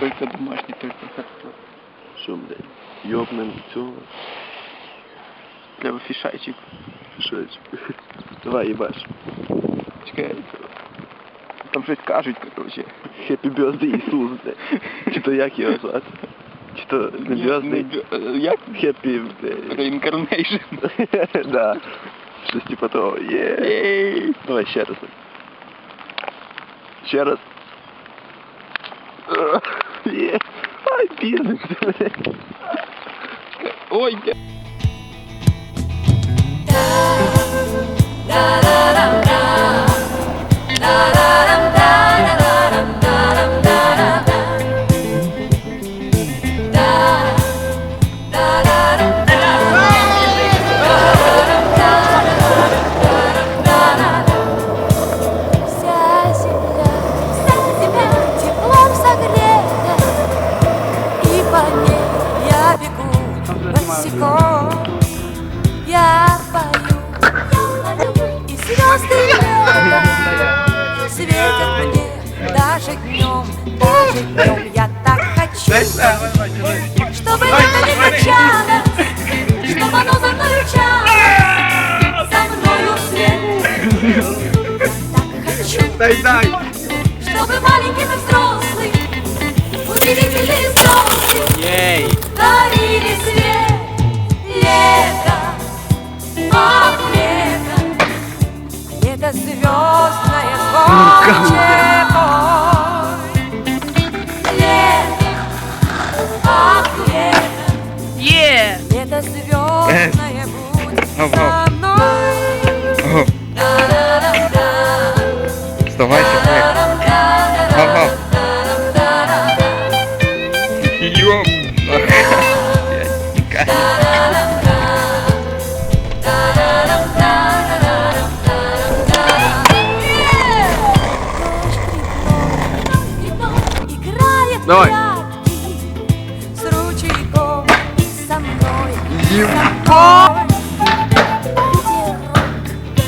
Только домашний, только хорошо. Що, блядь? Йобнем цього. Треба фішайчик. Щось. Давай, їбаш. Чекай. Там щось кажуть, короче. Happy birthday, Ісус, блядь. Чи то як його звати? Чи то не birthday? бьо- Як? Happy, блядь. Reincarnation. Да. Щось типа того. Є. Єй. Давай ще раз. Ще раз. Є. Ай, пізниця, блядь. Ой, бля. Босиком. Я пою, и звезды лета Светят мне даже днем, даже днем Я так хочу, чтобы лето не кончалось Чтобы оно за мной учалось, за мною вслед. Так хочу, чтобы маленький и взрослый Удивительные звезды Лето звездное мой Лето, ах, лето Лето звездное будет Давай. прятки с ручейком и со мной. Ветерок,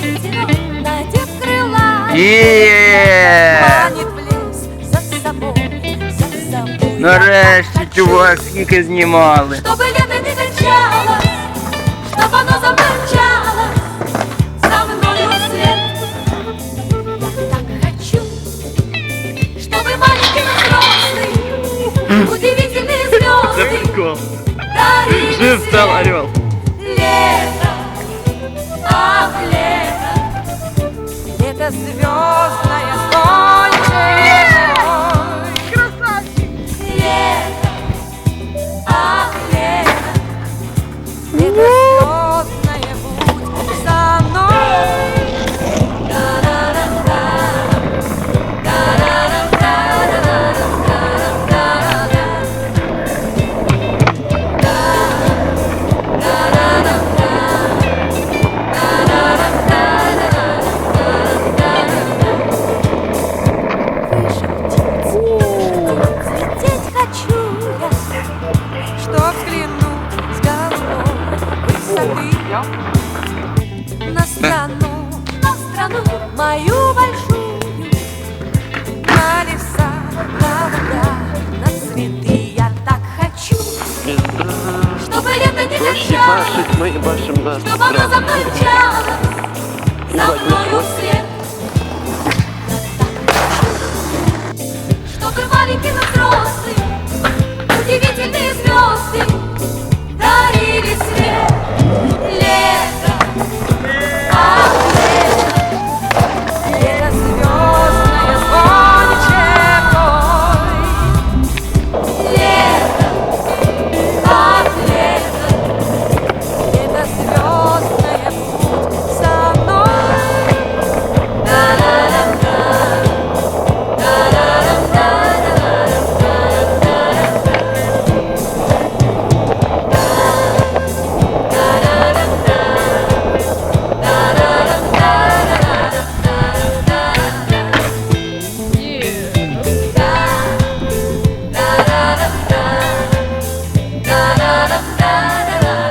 ветерок, надев крыла, Є! манит в лес за собой, за собой. Нарешті, чувак, скільки знімали. Чтобы лето не дарили Жив стал орел. Лето, ах, лето, лето звездное взлететь хочу я, Чтоб взглянуть с головой высоты? На страну, на страну мою большую. На леса, на луга, на цветы Я так хочу, чтобы лето не кончалось башить, ми бачимо нас. Чтоб оно за мной мчалось, за мною